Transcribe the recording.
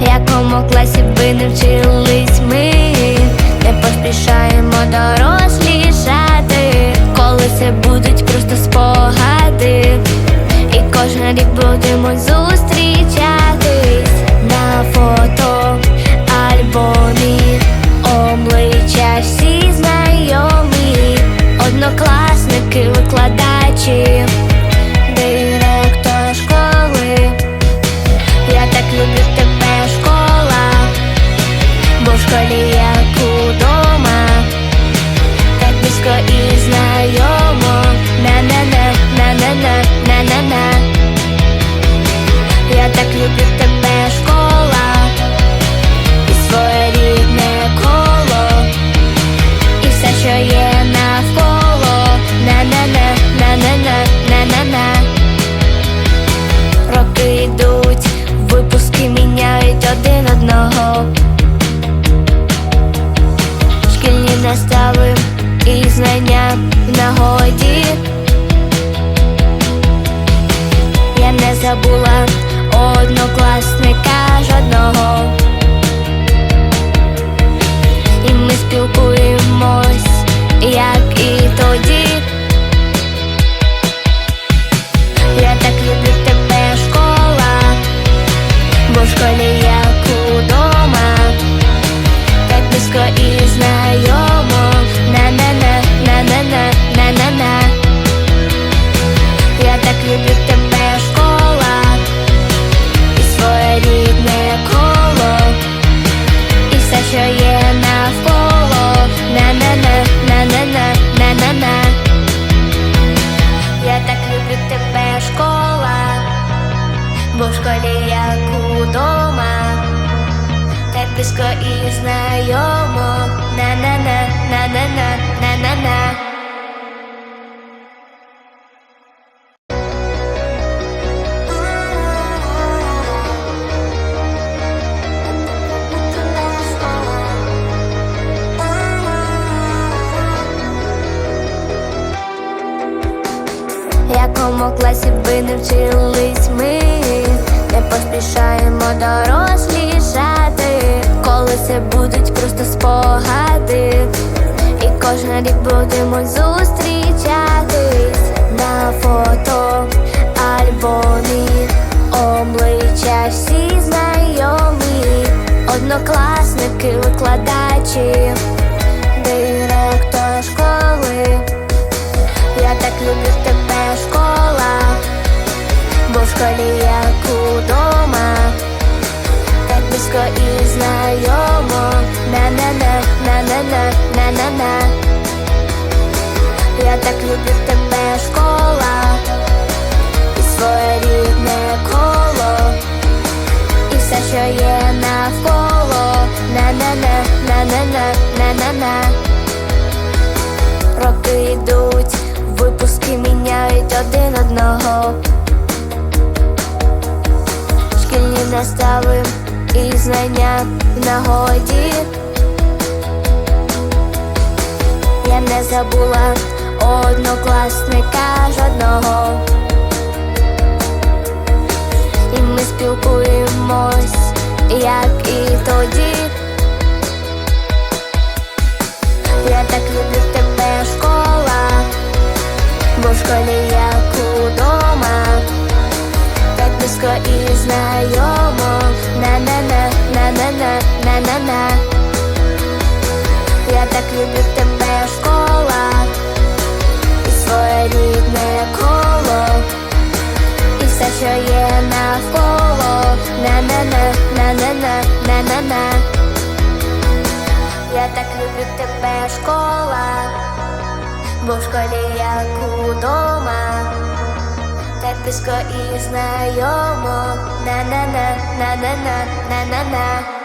якому класі би не вчились ми, не поспішаємо дорослішати, коли це. Я не забула однокласника жодного. Близько і знайомо. На-на-на, на-на-на, на-на-на. Якому класі би не вчились ми, не поспішаємо коли це будуть просто спогади, і кожен рік будемо зустрічатись на фото альбомі, обличчя всі знайомі, однокласники, викладачі, директор школи. Я так люблю тебе, школа, бо в школі як удома, близько і знайомо. На-на-на, на-на-на, на-на-на. Я так люблю тебе, школа, і своє рідне коло, і все, що є навколо. На-на-на, на-на-на, на-на-на. Роки йдуть, випуски міняють один одного. Шкільні настави і знання в нагоді. Я не забула однокласника жодного. І ми спілкуємось, як і тоді. Я так люблю тебе, школа, бо в школі як удома, так близько і знайомо. На-на-на, на-на-на. Я так люблю тебе, школа, і своє рідне коло, і все, що є навколо. На-на-на, на-на-на, на-на-на. Я так люблю тебе, школа, бо в школі як удома, так близько і знайомо. На-на-на, на-на-на, на-на-на.